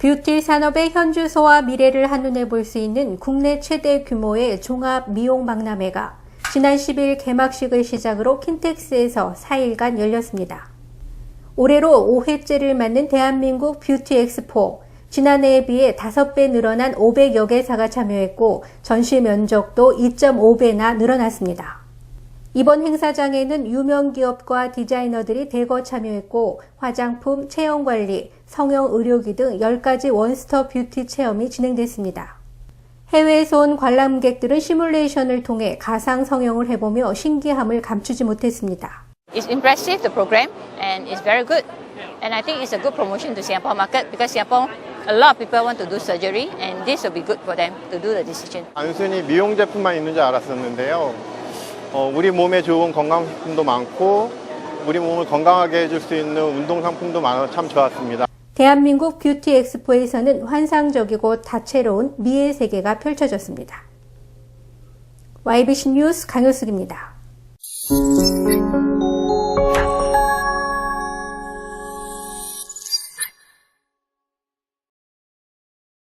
뷰티 산업의 현주소와 미래를 한눈에 볼 수 있는 국내 최대 규모의 종합 미용 박람회가 지난 10일 개막식을 시작으로 킨텍스에서 4일간 열렸습니다. 올해로 5회째를 맞는 대한민국 뷰티 엑스포. 지난해에 비해 5배 늘어난 500여 개사가 참여했고 전시 면적도 2.5배나 늘어났습니다. 이번 행사장에는 유명 기업과 디자이너들이 대거 참여했고 화장품, 체형 관리, 성형 의료기 등 10가지 원스톱 뷰티 체험이 진행됐습니다. 해외에서 온 관람객들은 시뮬레이션을 통해 가상 성형을 해보며 신기함을 감추지 못했습니다. It's impressive, the program, and it's very good. And I think it's a good promotion to Singapore market because Singapore, a lot of people want to do surgery, and this will be good for them to do the decision. 단순히 미용 제품만 있는 줄 알았었는데요. 어, 우리 몸에 좋은 건강식품도 많고 우리 몸을 건강하게 해줄 수 있는 운동 상품도 많아서 참 좋았습니다. 대한민국 뷰티 엑스포에서는 환상적이고 다채로운 미의 세계가 펼쳐졌습니다. YBC 뉴스 강효숙입니다.